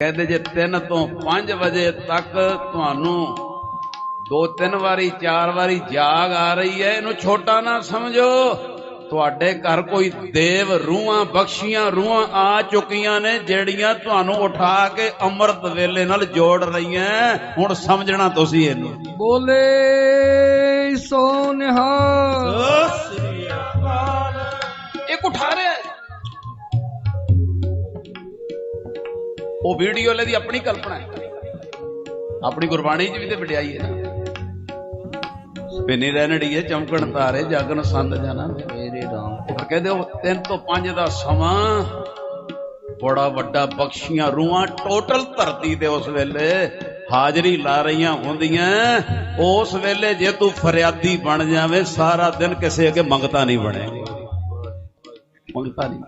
ਕਹਿੰਦੇ ਜੇ 3 ਤੋਂ 5 ਵਜੇ ਤੱਕ ਤੁਹਾਨੂੰ ਦੋ ਤਿੰਨ ਵਾਰੀ ਚਾਰ ਵਾਰੀ ਜਾਗ ਆ ਰਹੀ ਹੈ ਇਹਨੂੰ ਛੋਟਾ ਨਾ ਸਮਝੋ। ਤੁਹਾਡੇ ਘਰ ਕੋਈ ਦੇਵ ਰੂਹਾਂ ਬਖਸ਼ੀਆਂ ਰੂਹਾਂ ਆ ਚੁੱਕੀਆਂ ਨੇ ਜਿਹੜੀਆਂ ਤੁਹਾਨੂੰ ਉਠਾ ਕੇ ਅੰਮ੍ਰਿਤ ਵੇਲੇ ਨਾਲ ਜੋੜ ਰਹੀਆਂ। ਹੁਣ ਸਮਝਣਾ ਤੁਸੀਂ ਇਹਨੂੰ। ਬੋਲੇ ਸੋ ਨਿਹਾਲ। ਇੱਕ ਉਠਾ ਰਿਹਾ। ਉਹ ਵੀਡੀਓ ਲੈ ਦੀ ਆਪਣੀ ਕਲਪਨਾ ਹੈ। ਆਪਣੀ ਗੁਰਬਾਣੀ 'ਚ ਵੀ ਤੇ ਵਡਿਆਈ ਹੈ ਨਾ। ਪਿੰਨੀ ਰਹਿਣੜੀ ਹੈ ਚਮਕਣ ਤਾਰੇ ਜਾਗਣ ਸੰਤ ਜਾਣਾ। ਮੇਰੇ ਰਾਮ। ਉਹ ਕਹਿੰਦੇ ਉਹ 3 ਤੋਂ 5 ਦਾ ਸਮਾਂ ਬੜਾ ਵੱਡਾ ਬਖਸ਼ੀਆਂ ਰੂਹਾਂ ਟੋਟਲ ਧਰਤੀ ਤੇ ਉਸ ਵੇਲੇ ਹਾਜ਼ਰੀ ਲਾ ਰਹੀਆਂ ਹੁੰਦੀਆਂ। ਉਸ ਵੇਲੇ ਜੇ ਤੂੰ ਫਰਿਆਦੀ ਬਣ ਜਾਵੇਂ ਸਾਰਾ ਦਿਨ ਕਿਸੇ ਅੱਗੇ ਮੰਗਤਾ ਨਹੀਂ ਬਣੇਗਾ। ਮੰਗਤਾ ਨਹੀਂ